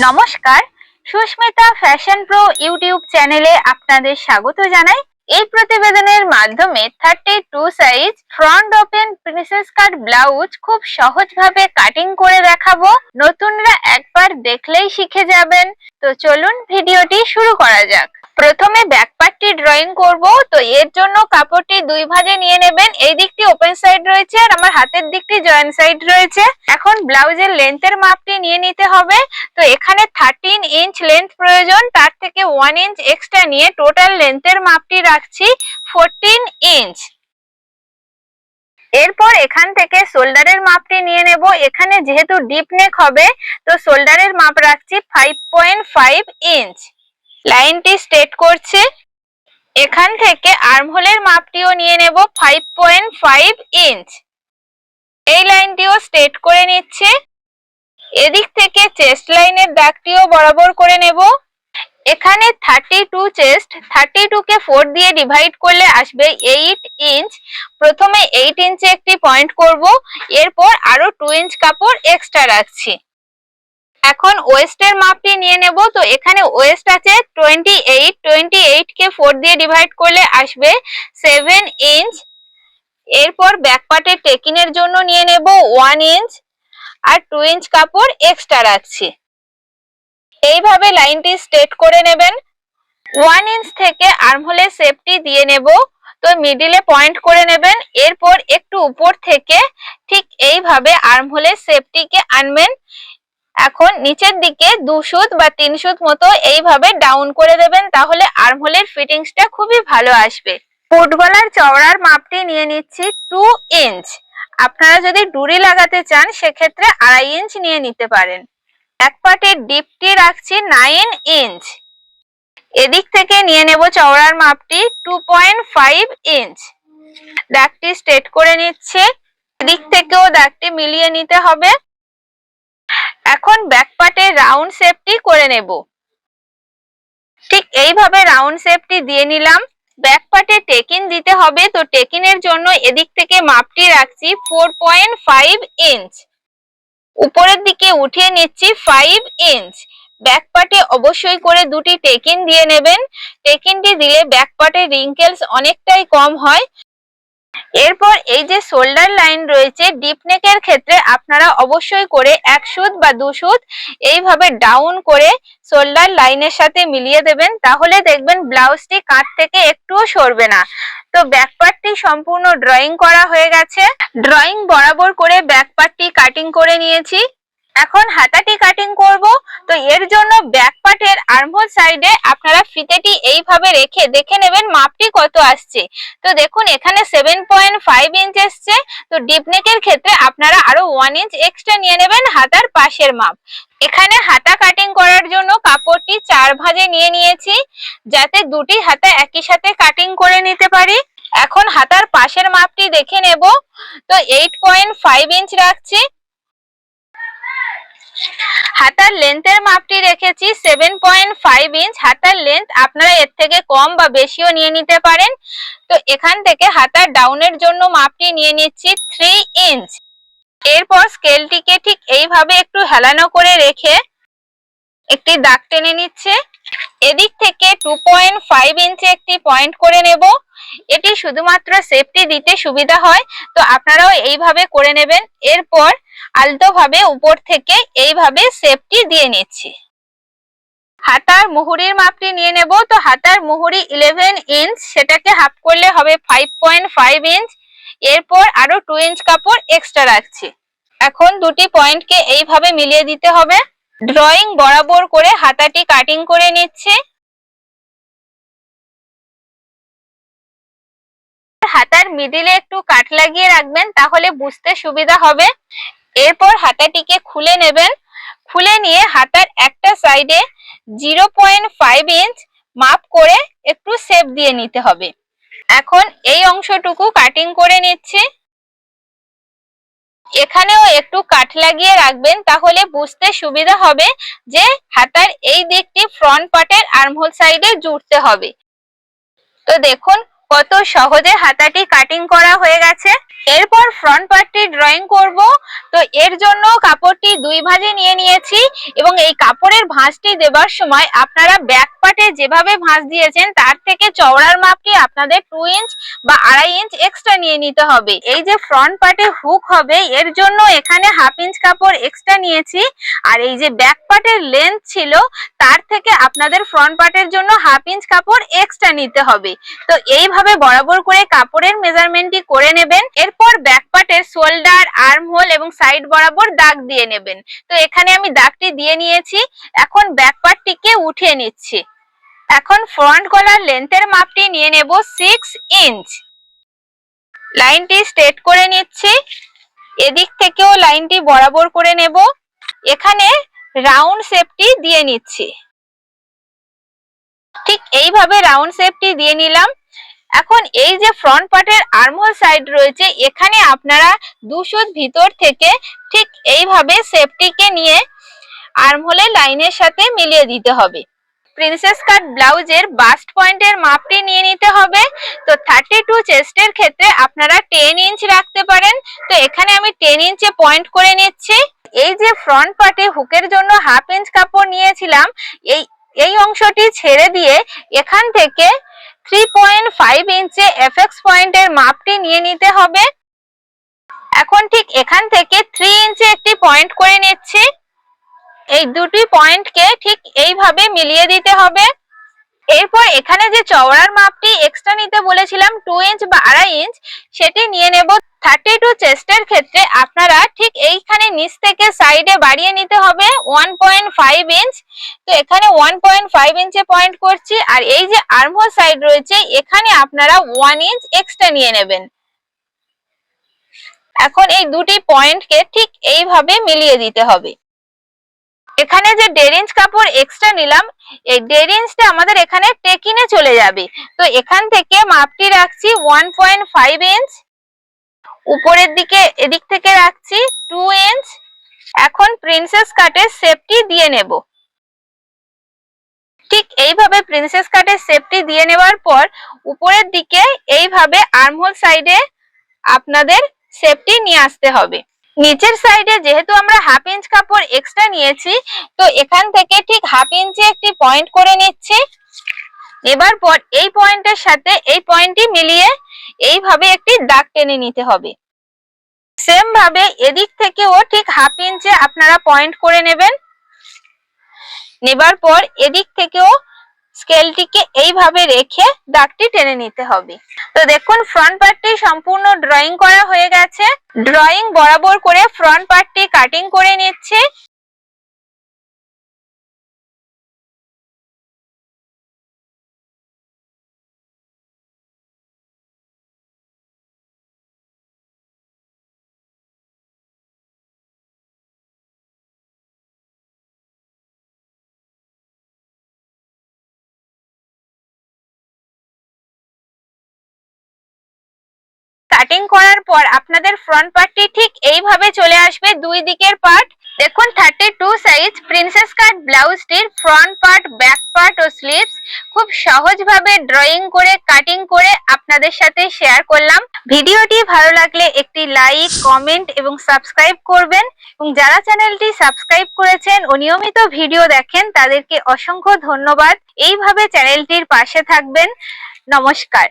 নমস্কার। Susmita fashion pro YouTube চ্যানেলে আপনাদের স্বাগত জানাই। এই প্রতিবেদনের মাধ্যমে thirty two size front open princess cut blouse খুব সহজভাবে কাটিং করে দেখাবো। নতুনরা একবার দেখলেই শিখে যাবেন। তো চলুন ভিডিওটি শুরু করা যাক। প্রথমে ব্যাক পার্টটি ড্রয়িং করব, তো এর জন্য কাপড়টি দুই ভাঁজে নিয়ে নেবেন। এই দিকটি ওপেন সাইড রয়েছে আর আমার হাতের দিকটি জয়েন্ট সাইড রয়েছে। এখন ব্লাউজের লেন্থের মাপটি নিয়ে নিতে হবে। তো এখানে থার্টিন ইঞ্চ লেন্থ প্রয়োজন, তার থেকে ওয়ান ইঞ্চ এক্সট্রা নিয়ে টোটাল লেন্থের মাপটি রাখছি ফোরটিন ইঞ্চ এরপর এখান থেকে শোল্ডারের মাপটি নিয়ে নেব। এখানে যেহেতু ডিপ নেক হবে, তো শোল্ডারের মাপ রাখছি ফাইভ পয়েন্ট ফাইভ ইঞ্চ লাইনটি স্ট্রেট করছি। এখান থেকে আর্মহোলের মাপটিও নিয়ে নেব ফাইভ পয়েন্ট ফাইভ ইঞ্চ এই লাইনটিও স্ট্রেট করে নিচ্ছে। এদিক থেকে চেস্ট লাইনের দাগটিও বরাবর করে নেব। এখানে thirty two chest thirty two কে ফোর দিয়ে ডিভাইড করলে আসবে এইট ইঞ্চ প্রথমে এইট ইঞ্চে একটি পয়েন্ট করব। এরপর আরও টু ইঞ্চ কাপড় এক্সট্রা রাখছি। এখন ওয়েস্টের মাপটি নিয়ে নেব। তো এখানে ওয়েস্ট আছে টোয়েন্টি এইট টোয়েন্টি এইট কে ফোর দিয়ে ডিভাইড করলে আসবে সেভেন ইঞ্চ এরপর ব্যাক পার্টের টেকিনের জন্য নিয়ে নেব ওয়ান ইঞ্চ আর টু ইঞ্চ কাপড় এক্সট্রা রাখছি। এইভাবে লাইনটি স্ট্রেট করে নেবেন। ওয়ান ইঞ্চ থেকে আর্মহোলের সেপটি দিয়ে নেব। তো মিডিলে পয়েন্ট করে নেবেন। এরপর একটু উপর থেকে ঠিক এইভাবে আর্মহোলের সেপটিকে আনবেন। এখন নিচের দিকে দু সুত বা তিন সুত মতো এইভাবে ডাউন করে দেবেন, তাহলে আর্মহোলের ফিটিংসটা খুবই ভালো আসবে। ফুটবলার চওড়ার মাপটি নিয়ে নিচ্ছি টু ইঞ্চ আপনারা যদি ডুরি লাগাতে চান, সেক্ষেত্রে আড়াই ইঞ্চ নিয়ে নিতে পারেন। এক পাটের ডিপটি রাখছি নাইন ইঞ্চ এদিক থেকে নিয়ে নেব চওড়ার মাপটি টু পয়েন্ট ফাইভ ইঞ্চ দাগটি স্ট্রেট করে নিচ্ছে। এদিক থেকেও দাগটি মিলিয়ে নিতে হবে। রাউন্ড শেপটি করে নেব। ঠিক এইভাবে রাউন্ড শেপটি দিয়ে নিলাম। ব্যাক পার্টে টেকিন দিতে হবে। তো টেকিনের জন্য এদিক থেকে মাপটি রাখছি ফোর পয়েন্ট ফাইভ ইঞ্চ উপরের দিকে উঠিয়ে নিচ্ছি ফাইভ ইঞ্চ ব্যাক পার্টে অবশ্যই করে দুটি টেকিন দিয়ে নেবেন। টেকিনটি দিলে ব্যাক পার্টে রিঙ্কেলস অনেকটাই কম হয়। এরপর এই যে শোল্ডার লাইন রয়েছে ডিপ নেকের ক্ষেত্রে আপনারা অবশ্যই করে এক সুদ বা দু সুদ এইভাবে ডাউন করে শোল্ডার লাইনের সাথে মিলিয়ে দেবেন। তাহলে দেখবেন ব্লাউজটি কাঁধ থেকে একটুও সরবে না। তো ব্যাক পার্টটি সম্পূর্ণ ড্রয়িং করা হয়ে গেছে। ড্রয়িং বরাবর করে ব্যাক পার্টটি কাটিং করে নিয়েছি। এখন হাতাটি কাটিং করব। তো এর জন্য ব্যাক পার্টের আর্মহোল সাইডে আপনারা ফিতেটি এইভাবে রেখে দেখে নেবেন মাপটি কত আসছে। তো দেখুন, এখানে সেভেন পয়েন্ট ফাইভ ইঞ্চ এসছে। তো ডিপ নেকের ক্ষেত্রে আপনারা আরও ওয়ান ইঞ্চ এক্সট্রা নিয়ে নেবেন হাতার পাশের মাপ। এখানে হাতা কাটিং করার জন্য কাপড়টি চার ভাঁজে নিয়ে নিয়েছি, যাতে দুটি হাতা একই সাথে কাটিং করে নিতে পারি। এখন হাতার পাশের মাপটি দেখে নেব। তো এইট পয়েন্ট ফাইভ ইঞ্চ রাখছি। হাতার লেন্থের মাপটি রেখেছি সেভেন পয়েন্ট ফাইভ ইঞ্চ হাতার লেন্থ আপনারা এর থেকে কম বা বেশিও নিয়ে নিতে পারেন। তো এখান থেকে হাতার ডাউনের জন্য মাপটি নিয়ে নিচ্ছি থ্রি ইঞ্চ এরপর স্কেলটিকে ঠিক এইভাবে একটু হেলানো করে রেখে একটি দাগ টেনে নিচ্ছে। এদিক থেকে টু পয়েন্ট ফাইভ ইঞ্চে একটি পয়েন্ট করে নেব। এটি শুধুমাত্র সেফটি দিতে সুবিধা হয়। তো আপনারাও এইভাবে করে নেবেন। এরপর আলতো ভাবে উপর থেকে এইভাবে সেফটি দিয়ে নিচ্ছি। হাতার মুহুরির মাপটি নিয়ে নেব। তো হাতার মুহুরি ইলেভেন ইঞ্চ সেটাকে হাফ করলে হবে ফাইভ পয়েন্ট ফাইভ ইঞ্চ এরপর আরও টু ইঞ্চ কাপড় এক্সট্রা রাখছি। এখন দুটি পয়েন্টকে এইভাবে মিলিয়ে দিতে হবে। ড্রয়িং বরাবর করে হাতাটি কাটিং করে নিচ্ছে। হাতার মিডিলে একটু কাট লাগিয়ে রাখবেন, তাহলে বুঝতে সুবিধা হবে। এরপর হাতাটিকে খুলে নেবেন। খুলে নিয়ে হাতার একটা সাইডে জিরো পয়েন্ট ফাইভ ইঞ্চ মাপ করে একটু শেপ দিয়ে নিতে হবে। এখন এই অংশটুকু কাটিং করে নিচ্ছি। এখানেও একটু কাঠ লাগিয়ে রাখবেন, তাহলে বুঝতে সুবিধা হবে যে হাতার এই দিকটি ফ্রন্ট পার্টের আর্মহোল সাইডে জুড়তে হবে। তো দেখুন কত সহজে হাতাটি কাটিং করা হয়ে গেছে। এরপর ফ্রন্ট পার্টটি ড্রয়িং করব। তো এর জন্য কাপড়টি দুই ভাঁজে নিয়ে নিয়েছি এবং এই কাপড়ের ভাঁজটি দেবার সময় আপনারা ব্যাক পার্টে যেভাবে ভাঁজ দিয়েছেন, তার থেকে চওড়ার মাপটি আপনাদের টু ইঞ্চ বা আড়াই ইঞ্চ এক্সট্রা নিয়ে নিতে হবে। এই যে ফ্রন্ট পার্টে হুক হবে, এর জন্য এখানে হাফ ইঞ্চ কাপড় এক্সট্রা নিয়েছি। আর এই যে ব্যাক পার্টের লেন্থ ছিল, তার থেকে আপনাদের ফ্রন্ট পার্টের জন্য হাফ ইঞ্চ কাপড় এক্সট্রা নিতে হবে। তো এইভাবে বরাবর করে কাপড়ের মেজারমেন্টটি করে নেবেন। এরপর ব্যাক শোল্ডার আর্ম হোল এবং সাইড বরাবর দাগ দিয়ে নেবেন। তো এখানে আমি দাগটি দিয়ে নিয়েছি। এখন ব্যাক পার্টটিকে উঠিয়ে নিচ্ছি। এখন ফ্রন্ট গলার লেন্থের মাপটি নিয়ে নেব সিক্স ইঞ্চ লাইনটি স্ট্রেট করে নিচ্ছি। এদিক থেকেও লাইনটি বরাবর করে নেব। এখানে রাউন্ড শেপটি দিয়ে নিচ্ছি। ঠিক এইভাবে রাউন্ড শেপটি দিয়ে নিলাম। এখন এই যে ফ্রন্ট পার্টের আর্মহোল সাইড রয়েছে, এখানে আপনারা দুশোর ভিতর থেকে ঠিক এইভাবে সেফটিকে নিয়ে আর্মহোলের লাইনের সাথে মিলিয়ে দিতে হবে। প্রিন্সেস কাট ব্লাউজের বাস্ট পয়েন্টের মাপটি নিয়ে নিতে হবে। তো থার্টি টু চেস্টের ক্ষেত্রে আপনারা টেন ইঞ্চ রাখতে পারেন। তো এখানে আমি টেন ইঞ্চে পয়েন্ট করে নিচ্ছি। এই যে ফ্রন্ট পার্টে হুকের জন্য হাফ ইঞ্চ কাপড় নিয়েছিলাম, এই এই অংশটি ছেড়ে দিয়ে এখান থেকে থ্রি পয়েন্ট ফাইভ ইঞ্চে এফএক্স পয়েন্টের মাপটি নিয়ে নিতে হবে। এখন ঠিক এখান থেকে থ্রি ইঞ্চে একটি পয়েন্ট করে নিচ্ছি। এই দুটি পয়েন্টকে ঠিক এইভাবে মিলিয়ে দিতে হবে। এরপর এখানে যে চওড়ার মাপটি এক্সট্রা নিতে বলেছিলাম টু ইঞ্চ বা আড়াই ইঞ্চ সেটি নিয়ে নেব থার্টি টু চেস্টের ক্ষেত্রে আপনারা ঠিক এইখানে নিচ থেকে সাইডে বাড়িয়ে নিতে হবে ওয়ান পয়েন্ট ফাইভ ইঞ্চ তো এখানে ওয়ান পয়েন্ট ফাইভ ইঞ্চে পয়েন্ট করছি, আর এই যে আর্মহোল সাইড রয়েছে, এখানে আপনারা ওয়ান ইঞ্চ এক্সট্রা নিয়ে নেবেন। এখন এই দুটি পয়েন্টকে ঠিক এইভাবে মিলিয়ে দিতে হবে। এখানে যে দেড় ইঞ্চ কাপড় এক্সট্রা নিলাম, এই দেড় ইঞ্চটা আমাদের এখানে টেকিনে চলে যাবে। তো এখান থেকে মাপটি রাখছি ওয়ান পয়েন্ট ফাইভ ইঞ্চ উপরের দিকে এদিক থেকে রাখছি টু ইঞ্চ এখন প্রিন্সেস কাটের শেপটি দিয়ে নেব। ঠিক এইভাবে প্রিন্সেস কাটের শেপটি দিয়ে নেওয়ার পর উপরের দিকে এইভাবে আর্মহোল সাইডে আপনাদের শেপটি নিয়ে আসতে হবে। নিচের সাইডে যেহেতু আমরা হাফ ইঞ্চ কাপড় এক্সট্রা নিয়েছি, তো এখান থেকে ঠিক হাফ ইঞ্চে একটি পয়েন্ট করে নিচ্ছি। এবার পর এই পয়েন্টের সাথে এই পয়েন্টটি মিলিয়ে এইভাবে একটি দাগ টেনে নিতে হবে। সেম ভাবে এদিক থেকেও ঠিক হাফ ইঞ্চে আপনারা পয়েন্ট করে নেবেন। নেবার পর এদিক থেকেও স্কেলটিকে এইভাবে রেখে দাগটি টেনে নিতে হবে। তো দেখুন ফ্রন্ট পার্টটি সম্পূর্ণ ড্রয়িং করা হয়ে গেছে। ড্রয়িং বরাবর করে ফ্রন্ট পার্টটি কাটিং করে নিচ্ছে। কাটিং করার পর আপনাদের ফ্রন্ট পার্টটি ঠিক এইভাবে চলে আসবে। দুই দিকের পার্ট দেখুন thirty two size princess cut ব্লাউজটির front part back part ও স্লিভস খুব সহজভাবে ড্রয়িং করে কাটিং করে আপনাদের সাথে শেয়ার করলাম। ভিডিওটি ভালো লাগলে একটি লাইক কমেন্ট এবং সাবস্ক্রাইব করবেন। এবং যারা চ্যানেলটি সাবস্ক্রাইব করেছেন ও নিয়মিত ভিডিও দেখেন, তাদেরকে অসংখ্য ধন্যবাদ। এইভাবে চ্যানেলটির পাশে থাকবেন। নমস্কার।